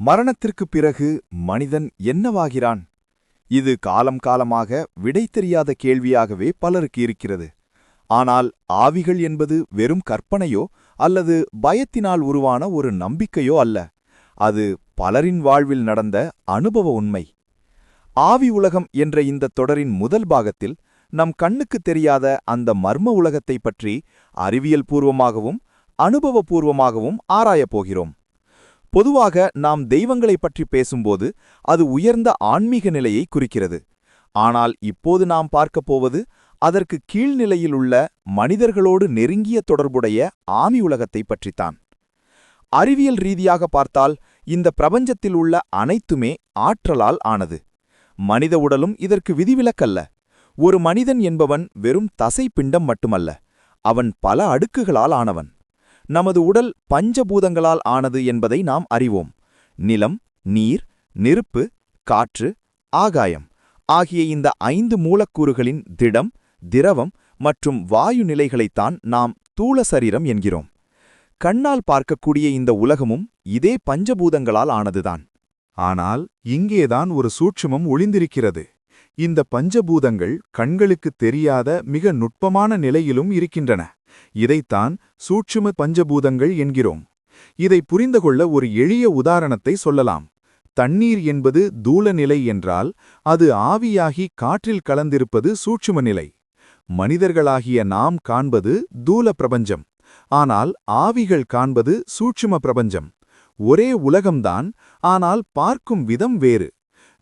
மரணத்திற்குப் பிறகு மனிதன் என்னவாகிறான்? இது காலம் காலமாக விடை தெரியாத கேள்வியாகவே பலருக்கு இருக்கிறது. ஆனால் ஆவிகள் என்பது வெறும் கற்பனையோ அல்லது பயத்தினால் உருவான ஒரு நம்பிக்கையோ அல்ல. அது பலரின் வாழ்வில் நடந்த அனுபவ உண்மை. ஆவி உலகம் என்ற இந்த தொடரின் முதல் பாகத்தில் நம் கண்ணுக்குத் தெரியாத அந்த மர்ம உலகத்தைப் பற்றி அறிவியல் பூர்வமாகவும் அனுபவபூர்வமாகவும் ஆராயப் போகிறோம். பொதுவாக நாம் தெய்வங்களைப் பற்றி பேசும்போது அது உயர்ந்த ஆன்மீக நிலையை குறிக்கிறது. ஆனால் இப்போது நாம் பார்க்கப் போவது அதற்கு கீழ்நிலையில் உள்ள மனிதர்களோடு நெருங்கிய தொடர்புடைய ஆமி உலகத்தைப் பற்றித்தான். அறிவியல் ரீதியாக பார்த்தால் இந்த பிரபஞ்சத்தில் உள்ள அனைத்துமே ஆற்றலால் ஆனது. மனித உடலும் இதற்கு விதிவிலக்கல்ல. ஒரு மனிதன் என்பவன் வெறும் தசைப்பிண்டம் மட்டுமல்ல அவன் பல அடுக்குகளால் ஆனவன். நமது உடல் பஞ்சபூதங்களால் ஆனது என்பதை நாம் அறிவோம். நிலம் நீர் நெருப்பு காற்று ஆகாயம் ஆகிய இந்த ஐந்து மூலக்கூறுகளின் திடம் திரவம் மற்றும் வாயு நிலைகளைத்தான் நாம் தூள சரீரம் என்கிறோம். கண்ணால் பார்க்கக்கூடிய இந்த உலகமும் இதே பஞ்சபூதங்களால் ஆனதுதான். ஆனால் இங்கேதான் ஒரு சூட்சுமம் ஒளிந்திருக்கிறது. இந்த பஞ்சபூதங்கள் கண்களுக்குத் தெரியாத மிக நுட்பமான நிலையிலும் இருக்கின்றன. இதைத்தான் சூட்சும பஞ்சபூதங்கள் என்கிறோம். இதை புரிந்து கொள்ள ஒரு எளிய உதாரணத்தை சொல்லலாம். தண்ணீர் என்பது தூல நிலை என்றால் அது ஆவியாகி காற்றில் கலந்திருப்பது சூட்சும நிலை. மனிதர்களாகிய நாம் காண்பது தூல பிரபஞ்சம். ஆனால் ஆவிகள் காண்பது சூட்சும பிரபஞ்சம். ஒரே உலகம்தான் ஆனால் பார்க்கும் விதம் வேறு.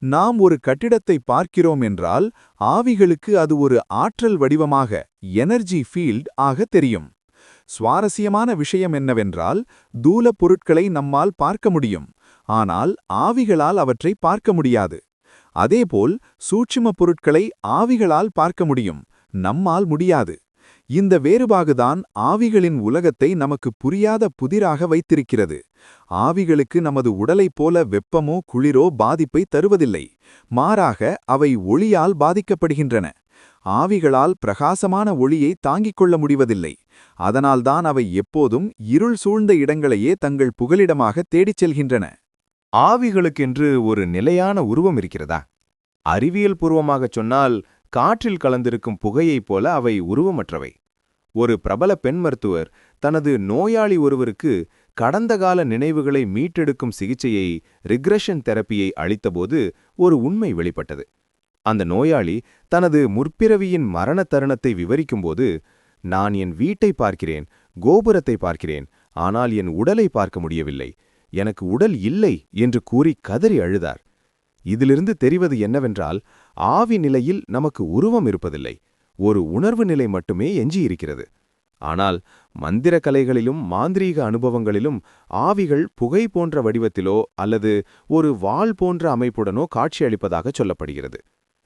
நாம் ஒரு கட்டிடத்தை பார்க்கிறோம் என்றால் ஆவிகளுக்கு அது ஒரு ஆற்றல் வடிவமாக எனர்ஜி ஃபீல்ட் ஆக தெரியும். சுவாரஸ்யமான விஷயம் என்னவென்றால் தூல பொருட்களை நம்மால் பார்க்க முடியும். ஆனால் ஆவிகளால் அவற்றை பார்க்க முடியாது. அதேபோல் சூட்சும பொருட்களை ஆவிகளால் பார்க்க முடியும். நம்மால் முடியாது. இந்த வேறுபாகுதான் ஆவிகளின் உலகத்தை நமக்கு புரியாத புதிராக வைத்திருக்கிறது. ஆவிகளுக்கு நமது உடலைப் போல வெப்பமோ குளிரோ பாதிப்பை தருவதில்லை. மாறாக அவை ஒளியால் பாதிக்கப்படுகின்றன. ஆவிகளால் பிரகாசமான ஒளியை தாங்கிக் கொள்ள முடிவதில்லை. அதனால்தான் அவை எப்போதும் இருள் சூழ்ந்த இடங்களையே தங்கள் புகலிடமாக தேடிச் செல்கின்றன. ஆவிகளுக்கென்று ஒரு நிலையான உருவம் இருக்கிறதா? அறிவியல் பூர்வமாகச் சொன்னால் காற்றில் கலந்திருக்கும் புகையைப் போல அவை உருவமற்றவை. ஒரு பிரபல பெண் மருத்துவர் தனது நோயாளி ஒருவருக்கு கடந்த கால நினைவுகளை மீட்டெடுக்கும் சிகிச்சையை ரிக்ரெஷன் தெரப்பியை அளித்தபோது ஒரு உண்மை வெளிப்பட்டது. அந்த நோயாளி தனது முற்பிறவியின் மரண தருணத்தை விவரிக்கும்போது நான் என் வீட்டை பார்க்கிறேன் கோபுரத்தை பார்க்கிறேன் ஆனால் என் உடலை பார்க்க முடியவில்லை எனக்கு உடல் இல்லை என்று கூறி கதறி அழுதார். இதிலிருந்து தெரிவது என்னவென்றால் ஆவி நிலையில் நமக்கு உருவம் இருப்பதில்லை. ஒரு உணர்வு நிலை மட்டுமே எஞ்சியிருக்கிறது ஆனால் மந்திர கலைகளிலும் மாந்திரீக அனுபவங்களிலும் ஆவிகள் புகை போன்ற வடிவத்திலோ அல்லது ஒரு வாள் போன்ற அமைப்புடனோ காட்சியளிப்பதாக சொல்லப்படுகிறது.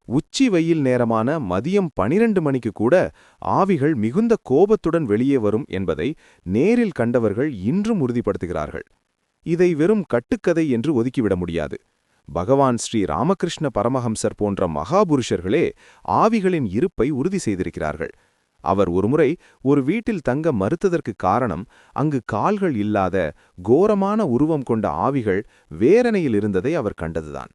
உச்சி வெயில் நேரமான மதியம் பனிரெண்டு மணிக்கு கூட ஆவிகள் மிகுந்த கோபத்துடன் வெளியே வரும் என்பதை நேரில் கண்டவர்கள் இன்றும் உறுதிப்படுத்துகிறார்கள். இதை வெறும் கட்டுக்கதை என்று ஒதுக்கிவிட முடியாது. பகவான் ஸ்ரீ ராமகிருஷ்ண பரமஹம்சர் போன்ற மகாபுருஷர்களே ஆவிகளின் இருப்பை உறுதி செய்திருக்கிறார்கள். அவர் ஒருமுறை ஒரு வீட்டில் தங்க மறுத்ததற்கு காரணம் அங்கு கால்கள் இல்லாத கோரமான உருவம் கொண்ட ஆவிகள் வேரனையில் இருந்ததை அவர் கண்டதுதான்.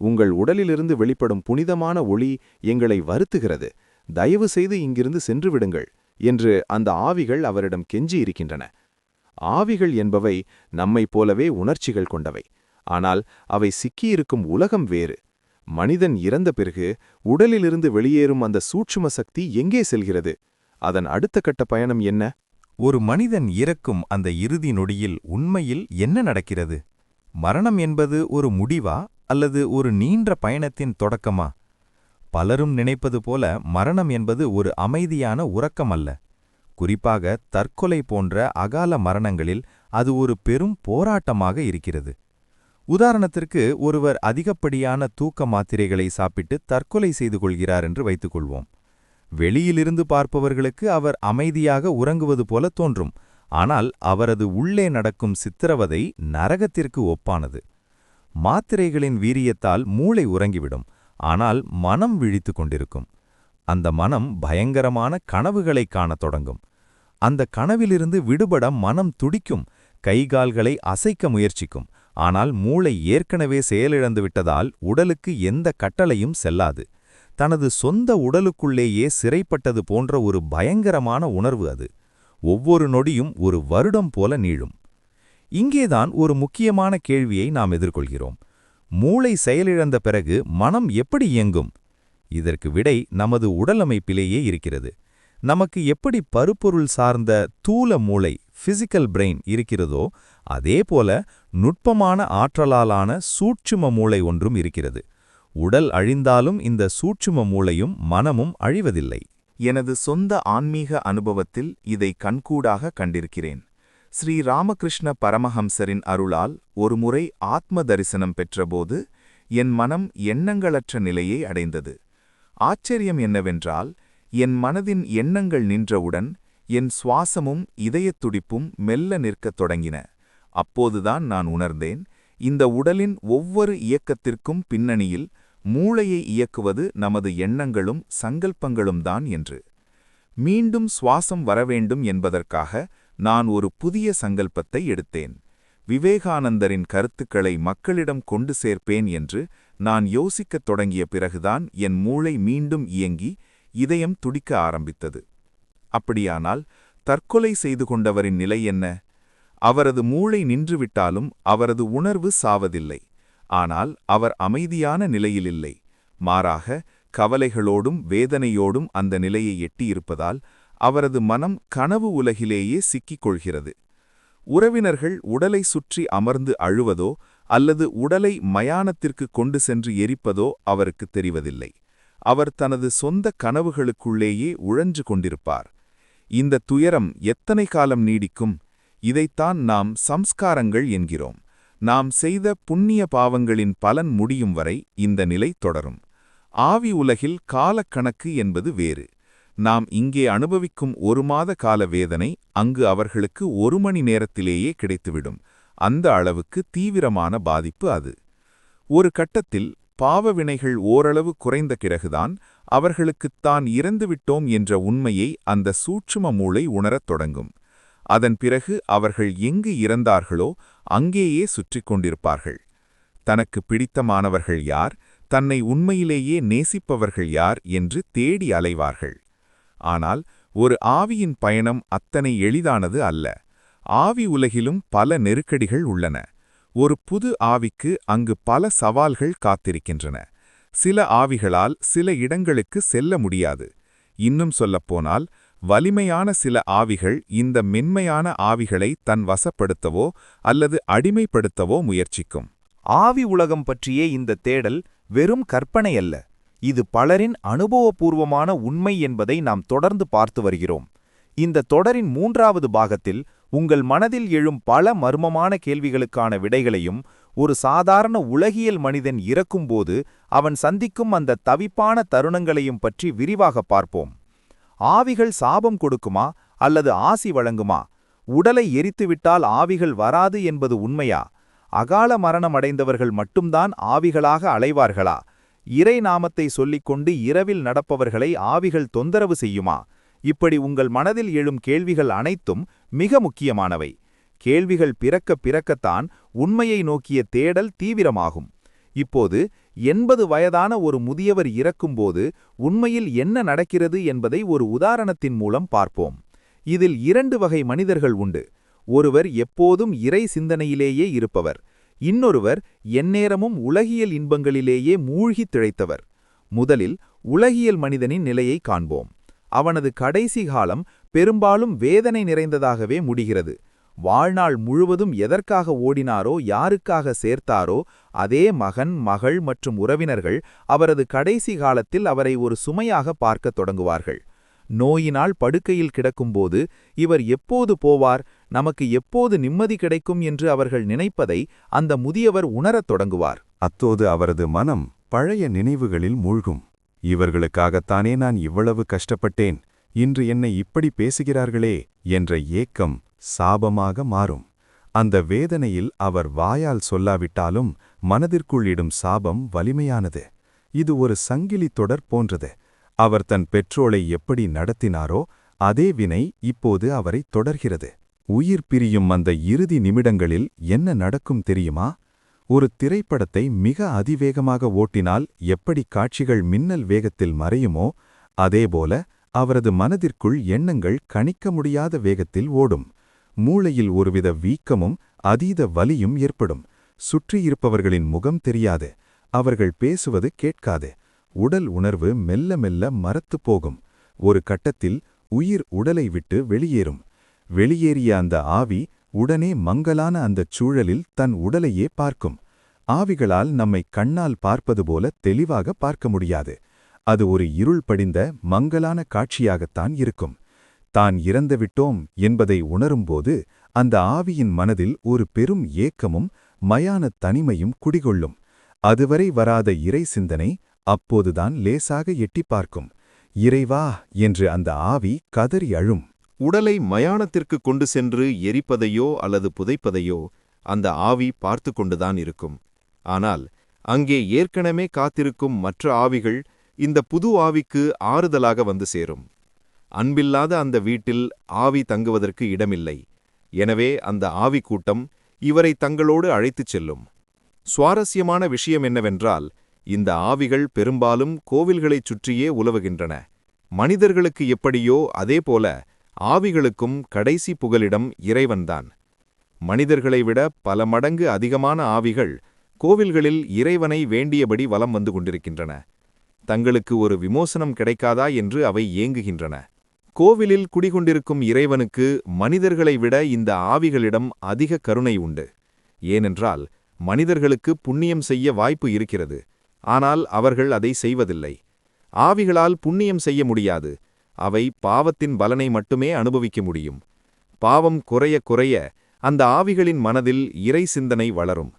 உங்கள் உடலிலிருந்து வெளிப்படும் புனிதமான ஒளி எங்களை வருத்துகிறது. தயவு செய்து இங்கிருந்து சென்று விடுங்கள் என்று அந்த ஆவிகள் அவரிடம் கெஞ்சி இருக்கின்றன ஆவிகள் என்பவை நம்மைப் போலவே உணர்ச்சிகள் கொண்டவை. ஆனால் அவை சிக்கியிருக்கும் உலகம் வேறு. மனிதன் இறந்த பிறகு உடலிலிருந்து வெளியேறும் அந்த சூட்சும சக்தி எங்கே செல்கிறது? அதன் அடுத்த கட்ட பயணம் என்ன? ஒரு மனிதன் இறக்கும் அந்த இறுதி நொடியில் உண்மையில் என்ன நடக்கிறது? மரணம் என்பது ஒரு முடிவா அல்லது ஒரு நீண்ட பயணத்தின் தொடக்கமா? பலரும் நினைப்பது போல மரணம் என்பது ஒரு அமைதியான உறக்கம் அல்ல குறிப்பாக தற்கொலை போன்ற அகால மரணங்களில் அது ஒரு பெரும் போராட்டமாக இருக்கிறது. உதாரணத்திற்கு ஒருவர் அதிகப்படியான தூக்க மாத்திரைகளை சாப்பிட்டு தற்கொலை செய்து கொள்கிறார் என்று வைத்துக்கொள்வோம். வெளியிலிருந்து பார்ப்பவர்களுக்கு அவர் அமைதியாக உறங்குவது போல தோன்றும் ஆனால் அவரது உள்ளே நடக்கும் சித்திரவதை நரகத்திற்கு ஒப்பானது. மாத்திரைகளின் வீரியத்தால் மூளை உறங்கிவிடும் ஆனால் மனம் விழித்து கொண்டிருக்கும். அந்த மனம் பயங்கரமான கனவுகளை காணத் தொடங்கும். அந்த கனவிலிருந்து விடுபட மனம் துடிக்கும் கைகால்களை அசைக்க முயற்சிக்கும் ஆனால் மூளை ஏற்கனவே செயலிழந்து விட்டதால் உடலுக்கு எந்த கட்டளையும் செல்லாது. தனது சொந்த உடலுக்குள்ளேயே சிறைப்பட்டது போன்ற ஒரு பயங்கரமான உணர்வு அது. ஒவ்வொரு நொடியும் ஒரு வருடம் போல நீளும். இங்கேதான் ஒரு முக்கியமான கேள்வியை நாம் எதிர்கொள்கிறோம். மூளை செயலிழந்த பிறகு மனம் எப்படி இயங்கும்? இதற்கு விடை நமது உடலமைப்பிலேயே இருக்கிறது. நமக்கு எப்படி பருப்பொருள் சார்ந்த தூல மூளை ஃபிசிக்கல் பிரெயின் இருக்கிறதோ அதேபோல நுட்பமான ஆற்றலாலான சூட்சும மூளை ஒன்றும் இருக்கிறது. உடல் அழிந்தாலும் இந்த சூட்சும மூளையும் மனமும் அழிவதில்லை. எனது சொந்த ஆன்மீக அனுபவத்தில் இதை கண்கூடாக கண்டிருக்கிறேன். ஸ்ரீ ராமகிருஷ்ண பரமஹம்சரின் அருளால் ஒருமுறை ஆத்ம தரிசனம் பெற்றபோது என் மனம் எண்ணங்களற்ற நிலையை அடைந்தது. ஆச்சரியம் என்னவென்றால் என் மனதின் எண்ணங்கள் நின்றவுடன் என் சுவாசமும் இதயத் துடிப்பும் மெல்ல நிற்கத் தொடங்கின. அப்போதுதான் நான் உணர்ந்தேன் இந்த உடலின் ஒவ்வொரு இயக்கத்திற்கும் பின்னணியில் மூளையை இயக்குவது நமது எண்ணங்களும் சங்கல்பங்களும் தான் என்று. மீண்டும் சுவாசம் வரவேண்டும் என்பதற்காக நான் ஒரு புதிய சங்கல்பத்தை எடுத்தேன். விவேகானந்தரின் கருத்துக்களை மக்களிடம் கொண்டு சேர்ப்பேன் என்று நான் யோசிக்கத் தொடங்கிய பிறகுதான் என் மூளை மீண்டும் இயங்கி இதயம் துடிக்க ஆரம்பித்தது. அப்படியானால் தற்கொலை செய்து கொண்டவரின் நிலை என்ன? அவரது மூளை நின்றுவிட்டாலும் அவரது உணர்வு சாவதில்லை. ஆனால் அவர் அமைதியான நிலையிலில்லை மாறாக கவலைகளோடும் வேதனையோடும் அந்த நிலையை எட்டியிருப்பதால் அவரது மனம் கனவு உலகிலேயே சிக்கிக் கொள்கிறது உறவினர்கள் உடலை சுற்றி அமர்ந்து அழுவதோ அல்லது உடலை மயானத்திற்கு கொண்டு சென்று எரிப்பதோ அவருக்கு தெரிவதில்லை. அவர் தனது சொந்த கனவுகளுக்குள்ளேயே உழன்று கொண்டிருப்பார். இந்த துயரம் எத்தனை காலம் நீடிக்கும்? இதைத்தான் நாம் சம்ஸ்காரங்கள் என்கிறோம். நாம் செய்த புண்ணிய பாவங்களின் பலன் முடியும் வரை இந்த நிலை தொடரும். ஆவி உலகில் காலக்கணக்கு என்பது வேறு. நாம் இங்கே அனுபவிக்கும் ஒரு மாத கால வேதனை அங்கு அவர்களுக்கு ஒரு மணி நேரத்திலேயே கிடைத்துவிடும். அந்த அளவுக்கு தீவிரமான பாதிப்பு அது. ஒரு கட்டத்தில் பாவ வினைகள் ஓரளவு குறைந்த பிறகுதான் அவர்களுக்குத் தான் இறந்துவிட்டோம் என்ற உண்மையை அந்த சூட்சும மூளை உணரத் தொடங்கும். அதன் பிறகு அவர்கள் எங்கு இறந்தார்களோ அங்கேயே சுற்றிக் கொண்டிருப்பார்கள். தனக்கு பிடித்தமானவர்கள் யார்? தன்னை உண்மையிலேயே நேசிப்பவர்கள் யார்? என்று தேடி அலைவார்கள். ஆனால் ஒரு ஆவியின் பயணம் அத்தனை எளிதானது அல்ல. ஆவி உலகிலும் பல நெருக்கடிகள் உள்ளன. ஒரு புது ஆவிக்கு அங்கு பல சவால்கள் காத்திருக்கின்றன. சில ஆவிகளால் சில இடங்களுக்கு செல்ல முடியாது. இன்னும் சொல்லப்போனால் வலிமையான சில ஆவிகள் இந்த மென்மையான ஆவிகளை தன் வசப்படுத்தவோ அல்லது அடிமைப்படுத்தவோ முயற்சிக்கும். ஆவி உலகம் பற்றிய இந்த தேடல் வெறும் கற்பனை அல்ல இது பலரின் அனுபவபூர்வமான உண்மை என்பதை நாம் தொடர்ந்து பார்த்து வருகிறோம். இந்த தொடரின் மூன்றாவது பாகத்தில் உங்கள் மனதில் எழும் பல மர்மமான கேள்விகளுக்கான விடைகளையும் ஒரு சாதாரண உலகியல் மனிதன் இறக்கும்போது அவன் சந்திக்கும் அந்த தவிப்பான தருணங்களையும் பற்றி விரிவாக பார்ப்போம். ஆவிகள் சாபம் கொடுக்குமா அல்லது ஆசி வழங்குமா? உடலை எரித்துவிட்டால் ஆவிகள் வராது என்பது உண்மையா? அகால மரணமடைந்தவர்கள் மட்டும்தான் ஆவிகளாக அலைவார்களா? இறை நாமத்தை சொல்லிக்கொண்டு இரவில் நடப்பவர்களை ஆவிகள் தொந்தரவு செய்யுமா? இப்படி உங்கள் மனதில் எழும் கேள்விகள் அனைத்தும் மிக முக்கியமானவை. கேள்விகள் பிறக்க பிறக்கத்தான் உண்மையை நோக்கிய தேடல் தீவிரமாகும். இப்போது எண்பது வயதான ஒரு முதியவர் இறக்கும்போது உண்மையில் என்ன நடக்கிறது என்பதை ஒரு உதாரணத்தின் மூலம் பார்ப்போம். இதில் இரண்டு வகை மனிதர்கள் உண்டு. ஒருவர் எப்போதும் இறை சிந்தனையிலேயே இருப்பவர். இன்னொருவர் எந்நேரமும் உலகியல் இன்பங்களிலேயே மூழ்கித் திழைத்தவர் முதலில் உலகியல் மனிதனின் நிலையை காண்போம். அவனது கடைசி காலம் பெரும்பாலும் வேதனை நிறைந்ததாகவே முடிகிறது. வாழ்நாள் முழுவதும் எதற்காக ஓடினாரோ யாருக்காக சேர்த்தாரோ அதே மகன் மகள் மற்றும் உறவினர்கள் அவரது கடைசி காலத்தில் அவரை ஒரு சுமையாக பார்க்கத் தொடங்குவார்கள். நோயினால் படுக்கையில் கிடக்கும்போது இவர் எப்போது போவார்? நமக்கு எப்போது நிம்மதி கிடைக்கும்? என்று அவர்கள் நினைப்பதை அந்த முதியவர் உணரத் தொடங்குவார். அத்தோது அவரது மனம் பழைய நினைவுகளில் மூழ்கும். இவர்களுக்காகத்தானே நான் இவ்வளவு கஷ்டப்பட்டேன்? இன்று என்னை இப்படி பேசுகிறார்களே? என்ற ஏக்கம் சாபமாக மாறும். அந்த வேதனையில் அவர் வாயால் சொல்லாவிட்டாலும் மனதிற்குள் இடும் சாபம் வலிமையானது. இது ஒரு சங்கிலி தொடர் போன்றது. அவர் தன் பெற்றோளை எப்படி நடத்தினாரோ அதே வினை இப்போது அவரை தொடர்கிறது. உயிர் பிரியும் அந்த இறுதி நிமிடங்களில் என்ன நடக்கும் தெரியுமா? ஒரு திரைப்படத்தை மிக அதிவேகமாக ஓட்டினால் எப்படி காட்சிகள் மின்னல் வேகத்தில் மறையுமோ அதேபோல அவரது மனதிற்குள் எண்ணங்கள் கணிக்க முடியாத வேகத்தில் ஓடும். மூளையில் ஒருவித வீக்கமும் அதீத வலியும் ஏற்படும். சுற்றியிருப்பவர்களின் முகம் தெரியாது அவர்கள் பேசுவது கேட்காது. உடல் உணர்வு மெல்ல மெல்ல மரத்துப் போகும். ஒரு கட்டத்தில் உயிர் உடலை விட்டு வெளியேறும். வெளியேறிய அந்த ஆவி உடனே மங்கலான அந்தச் சூழலில் தன் உடலையே பார்க்கும். ஆவிகளால் நம்மை கண்ணால் பார்ப்பது போல தெளிவாக பார்க்க முடியாது. அது ஒரு இருள் படிந்த மங்கலான காட்சியாகத்தான் இருக்கும். தான் இறந்துவிட்டோம் என்பதை உணரும்போது அந்த ஆவியின் மனதில் ஒரு பெரும் ஏக்கமும் மயான தனிமையும் குடிகொள்ளும். அதுவரை வராத இறை சிந்தனை அப்போதுதான் லேசாக எட்டிப் பார்க்கும். இறைவா! என்று அந்த ஆவி கதறி அழும். உடலை மயானத்திற்கு கொண்டு சென்று எரிப்பதையோ அல்லது புதைப்பதையோ அந்த ஆவி பார்த்து கொண்டுதான் இருக்கும். ஆனால் அங்கே ஏற்கனவே காத்திருக்கும் மற்ற ஆவிகள் இந்த புது ஆவிக்கு ஆறுதலாக வந்து சேரும். அன்பில்லாத அந்த வீட்டில் ஆவி தங்குவதற்கு இடமில்லை. எனவே அந்த ஆவி கூட்டம் இவரை தங்களோடு அழைத்துச் செல்லும். சுவாரஸ்யமான விஷயம் என்னவென்றால் இந்த ஆவிகள் பெரும்பாலும் கோவில்களைச் சுற்றியே உலவுகின்றன. மனிதர்களுக்கு எப்படியோ அதேபோல ஆவிகளுக்கும் கடைசி புகலிடம் இறைவன்தான். மனிதர்களை விட பல மடங்கு அதிகமான ஆவிகள் கோவில்களில் இறைவனை வேண்டியபடி வலம் வந்து கொண்டிருக்கின்றன. தங்களுக்கு ஒரு விமோசனம் கிடைக்காதா என்று அவை ஏங்குகின்றன. கோவிலில் குடிகொண்டிருக்கும் இறைவனுக்கு மனிதர்களை விட இந்த ஆவிகளிடம் அதிக கருணை உண்டு. ஏனென்றால் மனிதர்களுக்கு புண்ணியம் செய்ய வாய்ப்பு இருக்கிறது. ஆனால் அவர்கள் அதை செய்வதில்லை. ஆவிகளால் புண்ணியம் செய்ய முடியாது. அவை பாவத்தின் பலனை மட்டுமே அனுபவிக்க முடியும். பாவம் குறைய குறைய அந்த ஆவிகளின் மனதில் இறை சிந்தனை வளரும்.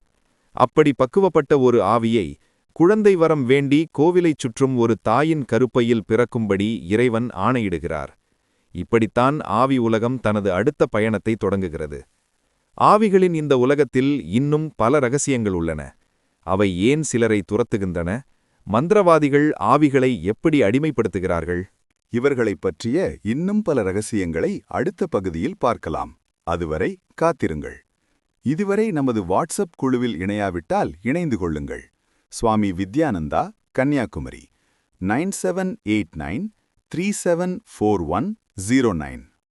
அப்படி பக்குவப்பட்ட ஒரு ஆவியை குழந்தை வரம் வேண்டி கோவிலைச் சுற்றும் ஒரு தாயின் கருப்பையில் பிறக்கும்படி இறைவன் ஆணையிடுகிறார். இப்படித்தான் ஆவி உலகம் தனது அடுத்த பயணத்தை தொடங்குகிறது. ஆவிகளின் இந்த உலகத்தில் இன்னும் பல ரகசியங்கள் உள்ளன. அவை ஏன் சிலரை துரத்துகின்றன? மந்திரவாதிகள் ஆவிகளை எப்படி அடிமைப்படுத்துகிறார்கள்? இவர்களைப் பற்றிய இன்னும் பல ரகசியங்களை அடுத்த பகுதியில் பார்க்கலாம். அதுவரை காத்திருங்கள். இதுவரை நமது வாட்ஸ்அப் குழுவில் இணையாவிட்டால் இணைந்து கொள்ளுங்கள். Swami Vidyananda Kanniyakumari nine seven eight nine three seven four one zero nine.